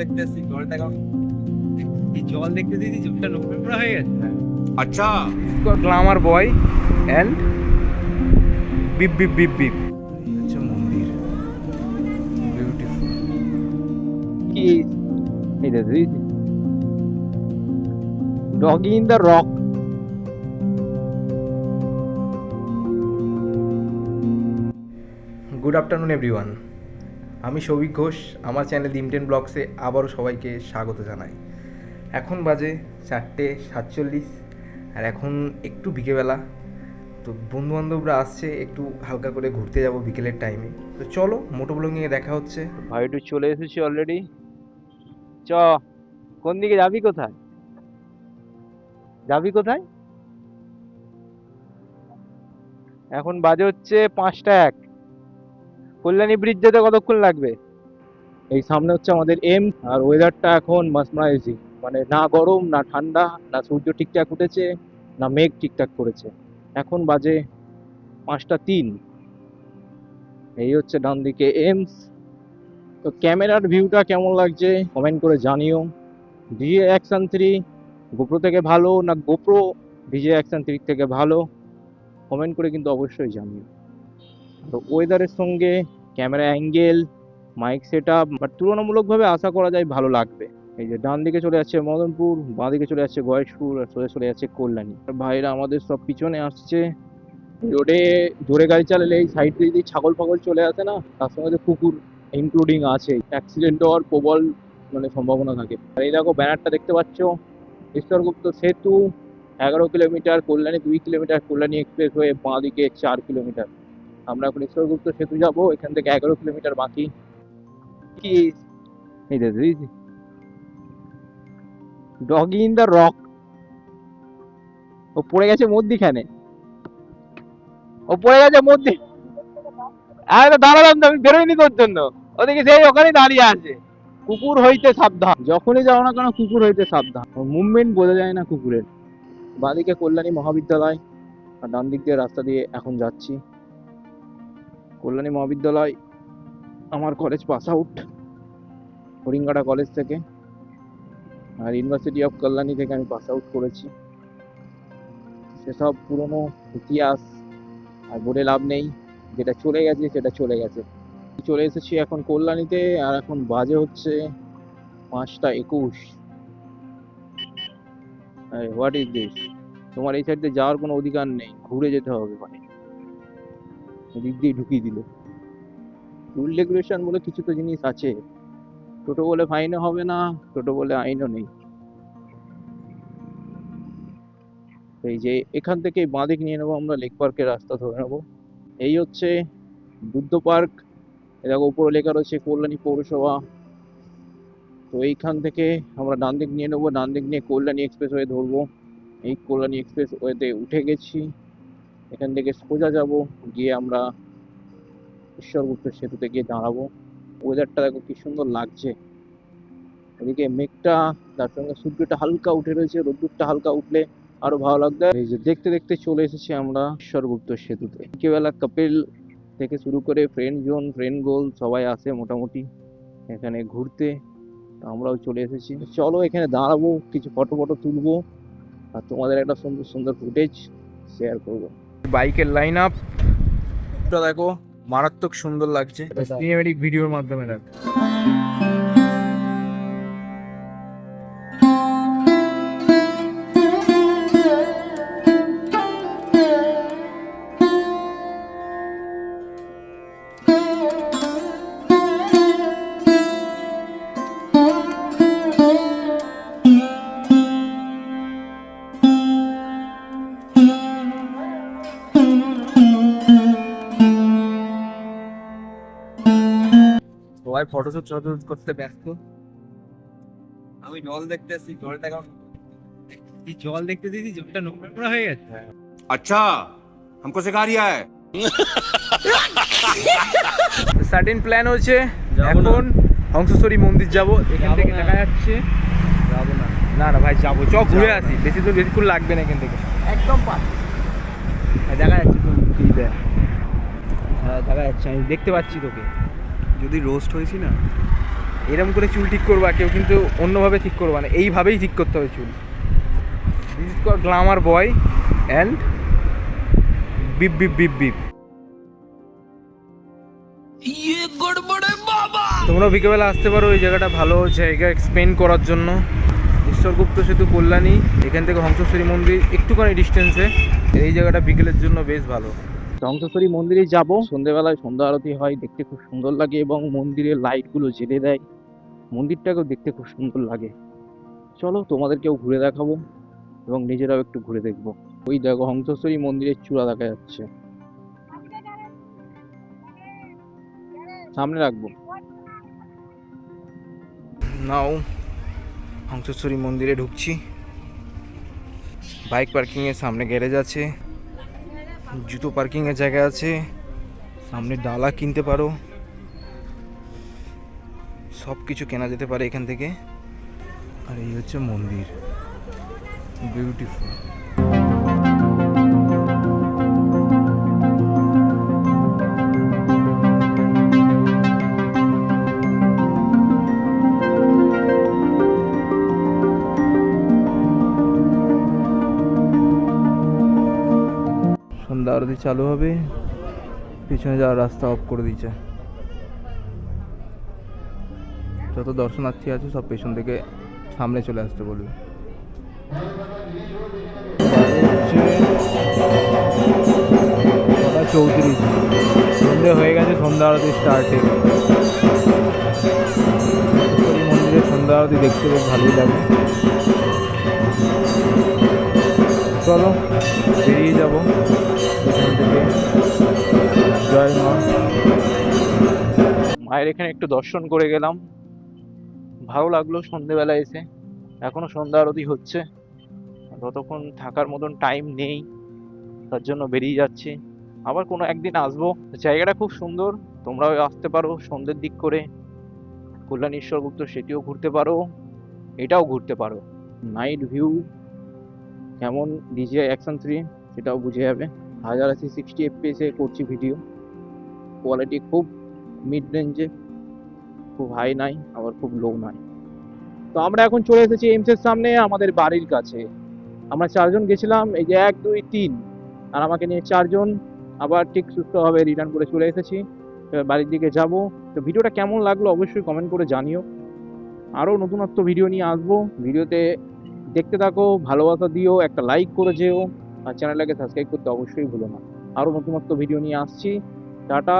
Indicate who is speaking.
Speaker 1: দেখতেছি জলটা কেমন জল দেখতেছি জলটা নোংরা হয়ে গেছে
Speaker 2: আচ্ছা
Speaker 3: score glamour boy and beep beep beep beep আচ্ছা মন্দির বিউটিফুল
Speaker 1: কি এটা তুই doggy in the rock
Speaker 3: good afternoon everyone আমি সৌভিক ঘোষ, আমার চ্যানেল ডিমটেন ব্লগসে আবারও সবাইকে স্বাগত জানাই। এখন বাজে চারটে সাতচল্লিশ, আর এখন একটু বিকেলবেলা। তো বন্ধুবান্ধবরা আসছে, একটু হালকা করে ঘুরতে যাব বিকেলের টাইমে তো চলো, মোটো ব্লগিংয়ে দেখা হচ্ছে।
Speaker 1: ভাইটু চলে এসেছি অলরেডি চ, কোন দিকে যাবি কোথায়? যাবি কোথায়? এখন বাজে হচ্ছে পাঁচটা এক। কল্যাণী ব্রিজ যেতে কতক্ষণ লাগবে? এই সামনে হচ্ছে আমাদের এম আর ওয়েদারটা এখন মাসমাইজি মানে না গরম, না ঠান্ডা, না সূর্য ঠিকঠাক উঠেছে, না মেঘ ঠিকঠাক করেছে। এখন বাজে পাঁচটা তিন। এই হচ্ছে ডান দিকে এমস তো ক্যামেরার ভিউটা কেমন লাগছে কমেন্ট করে জানিও। ডিজে অ্যাকশন থ্রি গোপ্রো থেকে ভালো না গোপ্রো ডিজে অ্যাকশন থ্রি থেকে ভালো। কমেন্ট করে কিন্তু অবশ্যই জানিও। তো ওয়েদারের সঙ্গে camera angle mic set up but তুলনামূলকভাবে আশা করা যায় ভালো লাগবে। এই যে ডান দিকে চলে যাচ্ছে মদনপুর, বাঁ দিকে চলে যাচ্ছে গয়েশপুর, আর সোজা চলে যাচ্ছে কল্যাণী। ভাইরা আমাদের সব পিছনে আসছে। রোডে জোরে গাড়ি চালালে এই সাইড দিয়ে যদি ছাগল ফাগল চলে আসে না, তার সঙ্গে কুকুর ইনক্লুডিং আছে অ্যাক্সিডেন্ট হওয়ার প্রবল মানে সম্ভাবনা থাকে। আর এই দেখো ব্যানারটা দেখতে পাচ্ছ, ঈশ্বরগুপ্ত সেতু, এগারো কিলোমিটার কল্যাণী, দুই কিলোমিটার কল্যাণী এক্সপ্রেস হয়ে বাঁ দিকে চার কিলোমিটার। আমরা এখন ঈশ্বরগুপ্ত সেতু যাব এখান থেকে এগারো কিলোমিটার বাকি। কি? এই the doggy in the rock ও পড়ে গেছে মধ্যিখানে। ও পড়ে গেছে মধ্যে আরে দাঁড়ালাম তো আমি বেরোইনি তোর জন্য। ওদিকে সেই ওখানেই দাঁড়িয়ে আছে। কুকুর হইতে সাবধান। যখনই যাও না কেন কুকুর হইতে সাবধান। মুভমেন্ট বোঝা যায় না কুকুরের। বাঁদিকে কল্যাণী মহাবিদ্যালয়। আর ডান দিক দিয়ে রাস্তা দিয়ে এখন যাচ্ছি। কল্যাণী মহাবিদ্যালয়, আমার college pass out Haringhata college থেকে, আর ইউনিভার্সিটি অফ কল্যাণী থেকে আমি পাস আউট করেছি। সেসব পুরনো ইতিহাস আর বলে লাভ নেই। যেটা চলে গেছে, সেটা চলে গেছে। চলে এসেছি এখন কল্যাণীতে, আর এখন বাজে হচ্ছে পাঁচটা একুশ। হোয়াট ইজ দিস তোমার এই সাইড দিয়ে যাওয়ার কোনো অধিকার নেই। ঘুরে যেতে হবে মানে এদিক দিয়ে ঢুকিয়ে দিল। রুল রেগুলেশন বলে কিছু তো জিনিস আছে। টোটো বলে ফাইনও হবে না, টোটো বলে আইনও নেই। এই যে এখান থেকে বাঁদিক নিয়ে নেব আমরা, লেক পার্কের রাস্তা ধরে নেব। এই হচ্ছে বুদ্ধ পার্ক। দেখো, উপরে লেখা রয়েছে কল্যাণী পৌরসভা। তো এইখান থেকে আমরা ডান দিক নিয়ে নেব, ডান দিক নিয়ে কল্যাণী এক্সপ্রেস ওয়ে ধরবো। এই কল্যাণী এক্সপ্রেস ওয়েতে উঠে গেছি। এখান থেকে সোজা যাব, গিয়ে আমরা ঈশ্বরগুপ্ত সেতুতে গিয়ে দাঁড়াবো। ওয়েদারটা দেখো কি সুন্দর লাগছে। এদিকে মেঘটা, তার সঙ্গে সূর্যটা হালকা উঠে রয়েছে, রোদ্দুরটা হালকা উঠলে আরও ভালো লাগবে। এই যে দেখতে দেখতে চলে এসেছি আমরা ঈশ্বরগুপ্ত সেতুতে। বিকেলবেলা কাপেল থেকে শুরু করে ফ্রেন্ড জোন ফ্রেন্ড গোল সবাই আসে মোটামুটি এখানে ঘুরতে আমরাও চলে এসেছি। চলো এখানে দাঁড়াবো, কিছু ফটো ফটো তুলবো, আর তোমাদের একটা সুন্দর সুন্দর ফুটেজ শেয়ার করব।
Speaker 3: বাইকের লাইন আপ দেখো মারাত্মক সুন্দর লাগছে। সিনেমেটিক ভিডিওর মাধ্যমে দেখ সবাই ফটোশুট ফটোশুট করতে ব্যস্ত
Speaker 1: আমি জল দেখতে এসেছি জলটা কেমন এই জল দেখতে দিদি জলটা নোংরা নোংরা হয়ে গেছে
Speaker 2: अच्छा हमको सिखा रिया है
Speaker 3: সার্টেন প্ল্যান হচ্ছে
Speaker 1: যাবো না।
Speaker 3: এখন হংসেশ্বরী মন্দির যাব এখান
Speaker 1: যাবো
Speaker 3: থেকে
Speaker 1: না।
Speaker 3: দেখা যাচ্ছে
Speaker 1: যাবো না
Speaker 3: না না ভাই যাবো চ ঘুরে
Speaker 1: যাবো
Speaker 3: আসি বেশি দূর বেশিক্ষণ লাগবে না এখান থেকে
Speaker 1: একদম পাস
Speaker 3: দেখা যাচ্ছে তো টিভিতে হ্যাঁ দেখা যাচ্ছে আমি দেখতে পাচ্ছি তোকে
Speaker 1: যদি রোস্ট হয়েছি না
Speaker 3: এরম করে চুল ঠিক করবা কেউ কিন্তু অন্যভাবে ঠিক করবা না। এইভাবেই ঠিক করতে হবে চুল। This is call glamour boy and beep beep beep beep তোমরা বিকেলবেলা আসতে পারো ওই জায়গাটা ভালো জায়গা এক্সপ্লেন করার জন্য। ঈশ্বরগুপ্ত সেতু কল্যাণী এখান থেকে হংসেশ্বরী মন্দির একটুখানি ডিস্টেন্সে এই জায়গাটা বিকেলের জন্য বেশ ভালো।
Speaker 1: ধ্বংসেশ্বরী মন্দিরে যাব। সন্ধ্যেবেলায় সন্ধ্যা আরতি হয়, দেখতে খুব সুন্দর লাগে এবং মন্দিরের লাইটগুলো জ্বেলে দেয়। মন্দিরটাকেও দেখতে খুব সুন্দর লাগে। চলো তোমাদেরকেও ঘুরে দেখাবো এবং নিজেরাও একটু ঘুরে দেখব। ওই দেখো হংসেশ্বরী মন্দিরের চূড়া দেখা যাচ্ছে। সামনে রাখব।
Speaker 3: নাও হংসেশ্বরী মন্দিরে ঢুকছি। বাইক পার্কিংয়ের সামনে গ্যারেজ আছে। জুতো পার্কিং এর জায়গা আছে। সামনে ডালা কিনতে পারো। সব কিছু কেনা যেতে পারে এখান থেকে। আর এই হচ্ছে মন্দির। বিউটিফুল সন্ধ্যা আরতি চালু হবে। পিছনে যাওয়ার রাস্তা অফ করে দিয়েছে। যত দর্শনার্থী আছে, সব পেছন থেকে সামনে চলে আসতে বলবে। চৌত্রিশ। সন্ধে হয়ে গেছে, সন্ধ্যা আরতি স্টার্টে মন্দিরে সন্ধ্যা আরতি দেখতে বেশ ভালোই লাগে। চলো, বেরিয়ে যাব। এখান থেকে। জয় মা।
Speaker 1: মায়ের এখানে একটু দর্শন করে গেলাম। ভালো লাগল সন্ধেবেলা এসে। এখনও সন্ধ্যা আরতি হচ্ছে। ততক্ষণ থাকার মতন টাইম নেই। তার জন্য বেরিয়ে যাচ্ছি। আবার কোনো একদিন আসব। জায়গাটা খুব সুন্দর। তোমরাও আসতে পারো সন্ধ্যের দিক করে। কল্যাণেশ্বর, গুপ্ত সেটিও ঘুরতে পারো। এটাও ঘুরতে পারো। নাইট ভিউ কেমন ডিজিআই অ্যাকশন থ্রি সেটাও বুঝে যাবে। হাজার আশি সিক্সটি এফপিএসে করছি ভিডিও কোয়ালিটি খুব মিড রেঞ্জে খুব হাই নাই, আবার খুব লো নাই। তো আমরা এখন চলে এসেছি এইমসের সামনে, আমাদের বাড়ির কাছে। আমরা চারজন গেছিলাম, এই যে এক, দুই, তিন। আর আমাকে নিয়ে চারজন, আবার ঠিক সুস্থভাবে রিটার্ন করে চলে এসেছি। বাড়ির দিকে যাব। তো ভিডিওটা কেমন লাগল অবশ্যই কমেন্ট করে জানিও। আরও নতুনত্ব ভিডিও নিয়ে আসব। ভিডিওতে দেখতে থাকো, ভালোবাসা দিও, একটা লাইক করে যেও, আর চ্যানেলটাকে সাবস্ক্রাইব করতে অবশ্যই ভুলো না। আরও নতুনত্ব ভিডিও নিয়ে আসছি। টাটা।